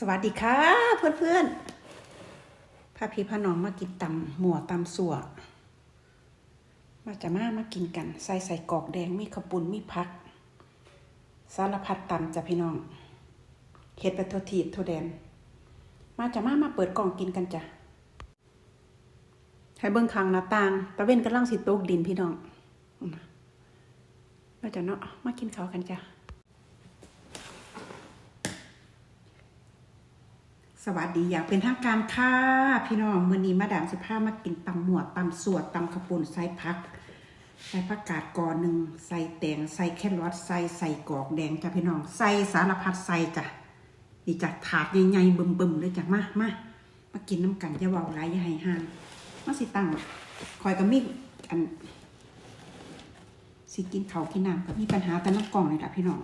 สวัสดีค่ะ เพื่อนเพื่อนพาพี่พาน้องมากินตำหมัวตำสัวมาจะมามากินกัน ใส่ใส่กอกแดงมีขปุนมีพัก สารพัดตำจ้ะพี่น้องเฮ็ดไปทัวทีทัวแดน มาจะมามาเปิดกล่องกินกันจ้ะให้เบิ่งข้างหน้าต่างตะเว้นกำลังสิตกดินพี่น้องมาจะเนาะมากินข้าวกันจ้ะ สวัสดีอยากเป็นทางการค่ะพี่น้องมื้อนี้มาดามสิพามากินตำหมวดตำสวดตำขาวปุนใส่พัก ใส่ผักกาดกอหนึ่งใส่แตงใส่แครอทใส่ใส่กอกแดงจ้ะพี่น้องใส่สารพัดใส่จ้ะนี่จ้ะถาดใหญ่ๆบึมๆเลยจ้ะมามามากินน้ำกันอย่าเว้าหลายอย่าให้ห่างมาสิตั้งคอยกับมีอันสิกินเขากินน้ำก็มีปัญหาแต่น้ำกล่องเลยล่ะพี่น้อง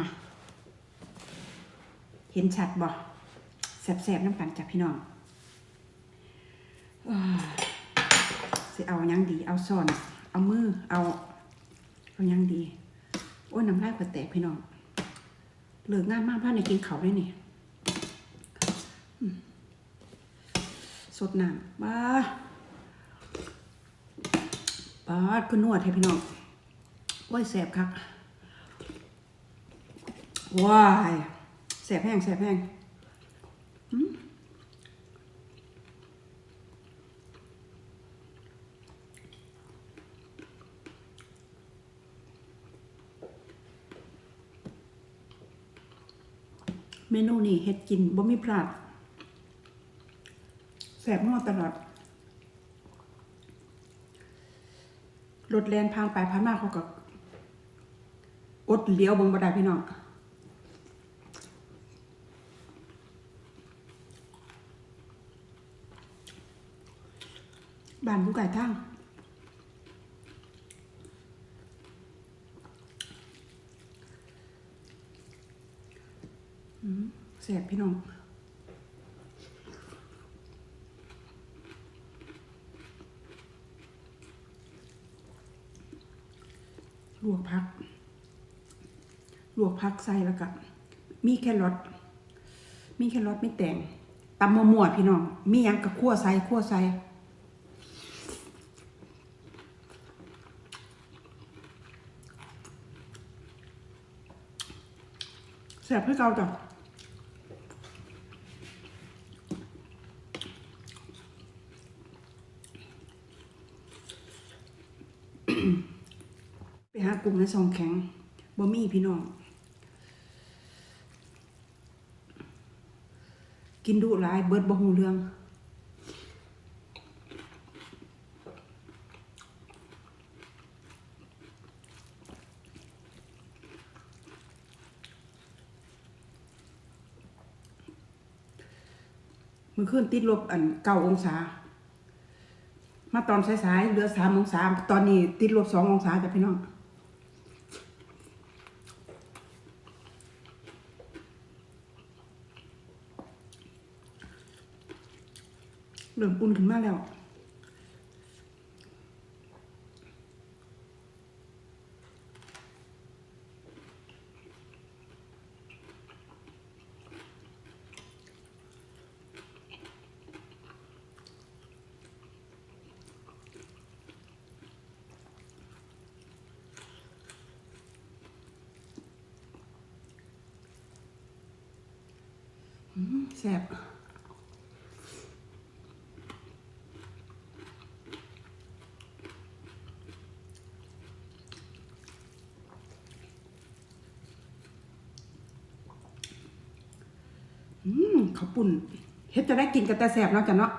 มา เห็นชัดบ่แสบๆน้ำกันจ้ะพี่น้องสิเอายังดี เอาซ่อน เอามือ เอาเอายังดี โอ้ยน้ำลายกว่าแตกพี่น้องเหลิกงานมากพ่อในกินเขาวด้วยนี่อืมสดน้ำบ้าบ้าดก็นวดให้พี่น้องโอ้ยแสบครับว้าย แสบแห้งแสบแห้งเมนูนี้เฮ็ดกินบ่มีพลาดแสบงอตลอดรถแลนผ่านไปผ่านมาเขาก็อดเลี้ยวเบิ่งบ่ได้พี่น้อง บ้านผู้ไก่ทั้งแสบพี่น้องลวกพัก ลวกพักใส่แล้วก็มีแครอท มีแครอทไม่แต่งตำมั่วพี่น้อง มียังกับคั่วใส่คั่วใส่ แสบให้เกาจ้ะไปหากลุ่มในซองแข็งบ่มีพี่น้อง กินดูหลายเบิดบ่หูเรื่อง มือขึ้นติดลบอันเก้าองศา มาตอนสายๆเหลือสามองศา ตอนนี้ติดลบสององศาจ้ะพี่น้องเริ่มอุ่นขึ้นมาแล้ว แซ่บอืมข้าวปุ่นเฮ็ดจะได้กินกันแต่แซ่บเนาะจ้ะเนาะ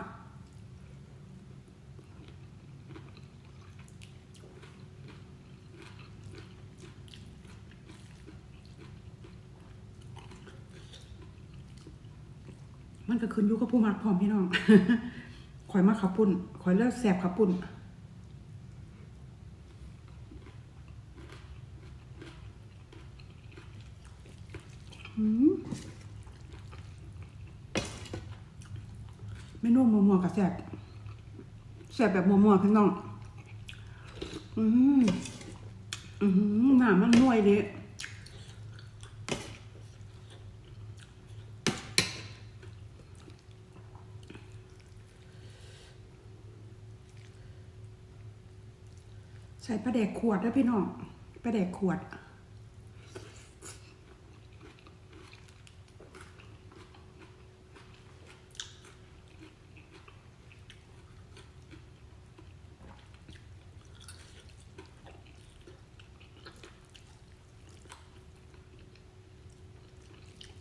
ก็ขึ้นยู่กับผู้มักพร้อมพี่น้องข่อยมาข้าวปุ่นข่อยเลิกแซ่บข้าวปุ่นอืมเมนูมัวกับแซ่บแซ่บแบบมัวๆพี่น้อง อืมอืมหนามันน่วยดิ ใส่ปลาแดกขวดนะพี่น้องปลาแดกขวด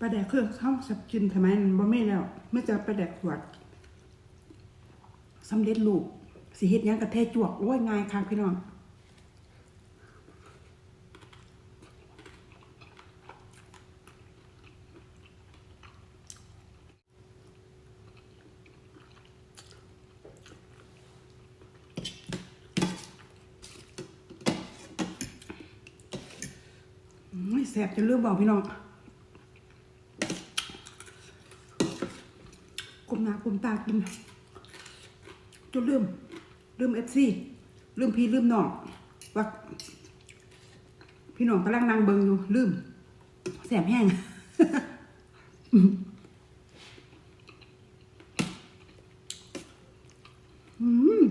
ปลาแดกเครื่องเข้าสับกินทำไมมันบ่ไม่แล้วไม่จะปลาแดกขวดสำเร็จลูกสิเฮ็ดยังกระเทจวกโอ้ยง่ายค่ะพี่น้อง แสบจะเลือกบอกพี่น้องกลมหน้ากลมตากินจนลืมลืมเอฟซีลืมพี่ลืมน้องว่าพี่น้องกำลังนั่งเบิงอยู่ลืมแสบแห้ง อืม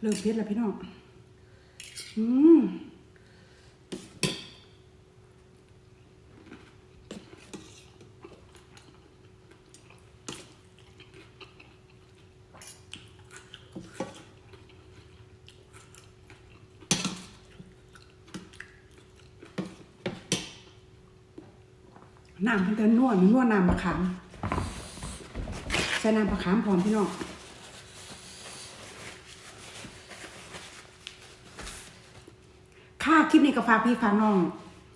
เริ่มเผ็ดแล้วพี่น้องอืมน้ำมันจะนวดนวดน้ำมะขามใส่น้ำมะขามพร้อมพี่น้อง ค่ะคลิปนี้ก็ฝากพี่ฝากน้อง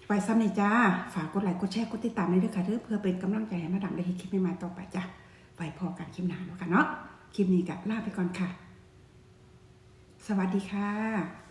ไปซ้ำในจ้า ฝากกดไลค์กดแชร์กดติดตามด้วยค่ะเด้อเพื่อเป็นกำลังใจให้มาดังได้เห็นคลิปใหม่ๆต่อไปจ้ะไปพอกันคลิปหน้าแล้วกันเนาะคลิปนี้ก็ลาไปก่อนค่ะ สวัสดีค่ะ